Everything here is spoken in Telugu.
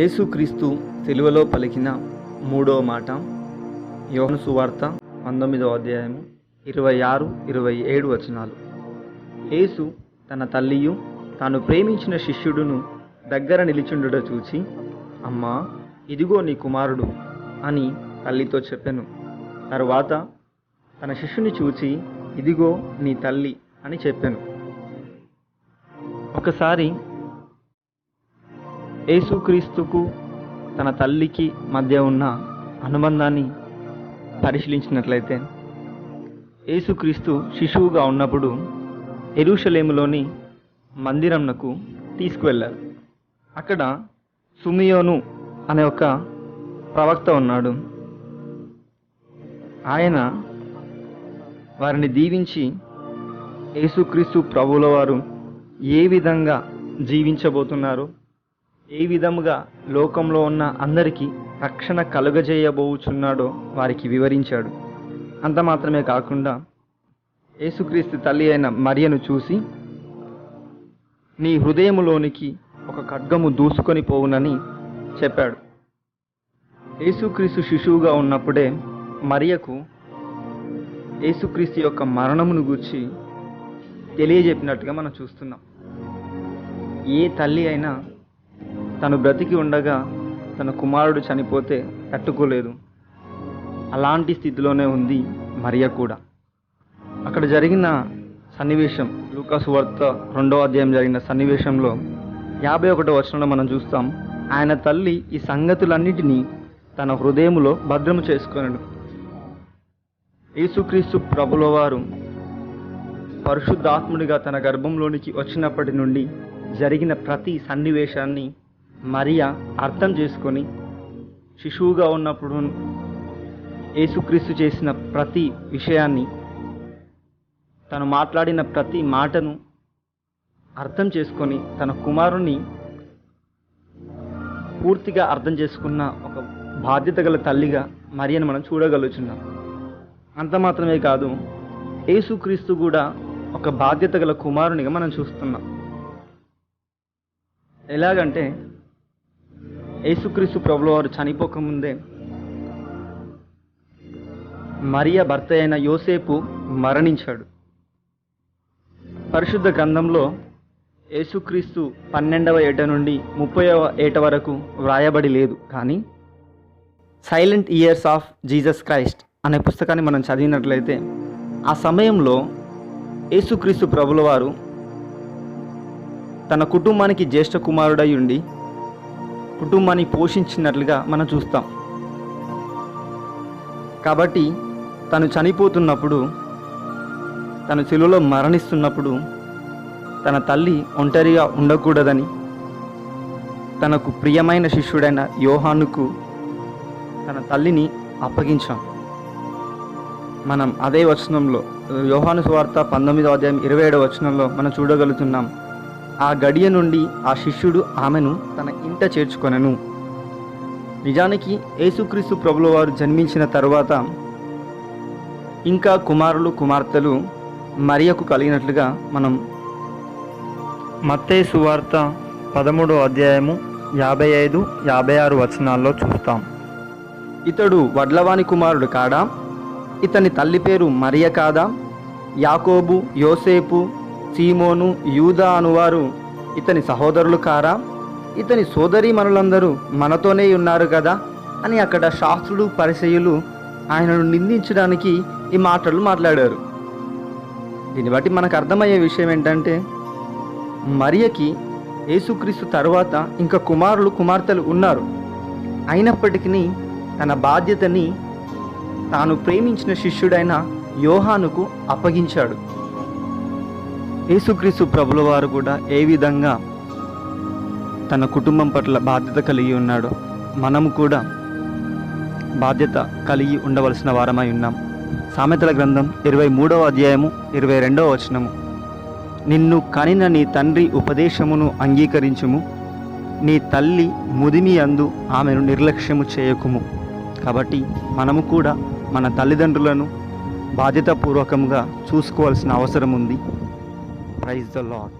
యేసుక్రీస్తు సెలువలో పలికిన మూడో మాట యోహన సువార్త పంతొమ్మిదో అధ్యాయము ఇరవై ఆరు ఇరవై ఏడు వచనాలు. యేసు తన తల్లియు తాను ప్రేమించిన శిష్యుడును దగ్గర నిలిచుండుట చూచి అమ్మా ఇదిగో నీ కుమారుడు అని తల్లితో చెప్పాను. తరువాత తన శిష్యుని చూచి ఇదిగో నీ తల్లి అని చెప్పాను. ఒకసారి యేసుక్రీస్తుకు తన తల్లికి మధ్య ఉన్న అనుబంధాన్ని పరిశీలించినట్లయితే యేసుక్రీస్తు శిశువుగా ఉన్నప్పుడు ఎరుషలేములోని మందిరంనకు తీసుకువెళ్ళారు. అక్కడ సుమియోను అనే ఒక ప్రవక్త ఉన్నాడు. ఆయన వారిని దీవించి యేసుక్రీస్తు ప్రభుల వారు ఏ విధంగా జీవించబోతున్నారు ఏ విధముగా లోకంలో ఉన్న అందరికీ రక్షణ కలుగజేయబోచున్నాడో వారికి వివరించాడు. అంత మాత్రమే కాకుండా యేసుక్రీస్తు తల్లి అయిన మరియను చూసి నీ హృదయములోనికి ఒక ఖడ్గము దూసుకొని పోవునని చెప్పాడు. యేసుక్రీస్తు శిశువుగా ఉన్నప్పుడే మరియకు యేసుక్రీస్తు యొక్క మరణమును గూర్చి తెలియజెప్పినట్టుగా మనం చూస్తున్నాం. ఏ తల్లి అయినా తను బ్రతికి ఉండగా తన కుమారుడు చనిపోతే తట్టుకోలేదు. అలాంటి స్థితిలోనే ఉంది మరియ కూడా. అక్కడ జరిగిన సన్నివేశం లూకాసు వార్త రెండో అధ్యాయం జరిగిన సన్నివేశంలో యాభై ఒకటో వచనంలో మనం చూస్తాం ఆయన తల్లి ఈ సంగతులన్నిటినీ తన హృదయములో భద్రము చేసుకున్నాడు యేసుక్రీస్తు ప్రభుల వారు పరిశుద్ధాత్ముడిగా తన గర్భంలోనికి వచ్చినప్పటి నుండి జరిగిన ప్రతి సన్నివేశాన్ని మరియా అర్థం చేసుకొని శిశువుగా ఉన్నప్పుడు యేసుక్రీస్తు చేసిన ప్రతి విషయాన్ని తను మాట్లాడిన ప్రతి మాటను అర్థం చేసుకొని తన కుమారుని పూర్తిగా అర్థం చేసుకున్న ఒక బాధ్యత గల తల్లిగా మరియను మనం చూడగలుగుతున్నాం అంత మాత్రమే కాదు యేసుక్రీస్తు కూడా ఒక బాధ్యత గల కుమారునిగా మనం చూస్తున్నాం. ఎలాగంటే యేసుక్రీస్తు ప్రభుల వారు చనిపోకముందే మరియ భర్త అయిన యోసేపు మరణించాడు. పరిశుద్ధ గ్రంథంలో యేసుక్రీస్తు పన్నెండవ ఏట నుండి ముప్పైవ ఏట వరకు వ్రాయబడి లేదు కానీ silent years of Jesus Christ అనే పుస్తకాన్ని మనం చదివినట్లయితే ఆ సమయంలో యేసుక్రీస్తు ప్రభుల వారు తన కుటుంబానికి జ్యేష్ఠ కుమారుడై ఉండి కుటుంబాన్ని పోషించినట్లుగా మనం చూస్తాం. కాబట్టి తను చనిపోతున్నప్పుడు తను చెలులో మరణిస్తున్నప్పుడు తన తల్లి ఒంటరిగా ఉండకూడదని తనకు ప్రియమైన శిష్యుడైన యోహానుకు తన తల్లిని అప్పగించాం. మనం అదే వచనంలో యోహాను స్వార్త పంతొమ్మిదో అధ్యాయం ఇరవై ఏడవ వచనంలో మనం చూడగలుగుతున్నాం. ఆ గడియ నుండి ఆ శిష్యుడు ఆమెను తన ఇంట చేర్చుకొనెను. నిజానికి యేసుక్రీస్తు ప్రభుల వారు జన్మించిన తర్వాత ఇంకా కుమారులు కుమార్తెలు మరియకు కలిగినట్లుగా మనం మత్తే సువార్త పదమూడో అధ్యాయము యాభై ఐదు యాభై ఆరు వచనాల్లో చూస్తాం. ఇతడు వడ్లవాణి కుమారుడు కాడా? ఇతని తల్లి పేరు మరియ కాదా? యాకోబు యోసేపు సీమోను యూదా అనువారు. ఇతని సహోదరులు కారా? ఇతని సోదరీమణులందరూ మనతోనే ఉన్నారు కదా? అని అక్కడ శాస్త్రుడు పరిచయులు ఆయనను నిందించడానికి ఈ మాటలు మాట్లాడారు. దీన్ని బట్టి మనకు అర్థమయ్యే విషయం ఏంటంటే మరియకి యేసుక్రీస్తు తర్వాత ఇంకా కుమారులు కుమార్తెలు ఉన్నారు. అయినప్పటికీ తన బాధ్యతని తాను ప్రేమించిన శిష్యుడైన యోహానుకు అప్పగించాడు. యేసుక్రీస్తు ప్రభుల వారు కూడా ఏ విధంగా తన కుటుంబం పట్ల బాధ్యత కలిగి ఉన్నాడో మనము కూడా బాధ్యత కలిగి ఉండవలసిన వారమై ఉన్నాం. సామెతల గ్రంథం ఇరవై మూడవ అధ్యాయము ఇరవై రెండవ వచనము. నిన్ను కనిన నీ తండ్రి ఉపదేశమును అంగీకరించుము. నీ తల్లి ముదిమి అందు ఆమెను నిర్లక్ష్యము చేయకుము. కాబట్టి మనము కూడా మన తల్లిదండ్రులను బాధ్యతాపూర్వకంగా చూసుకోవాల్సిన అవసరం ఉంది Praise the Lord.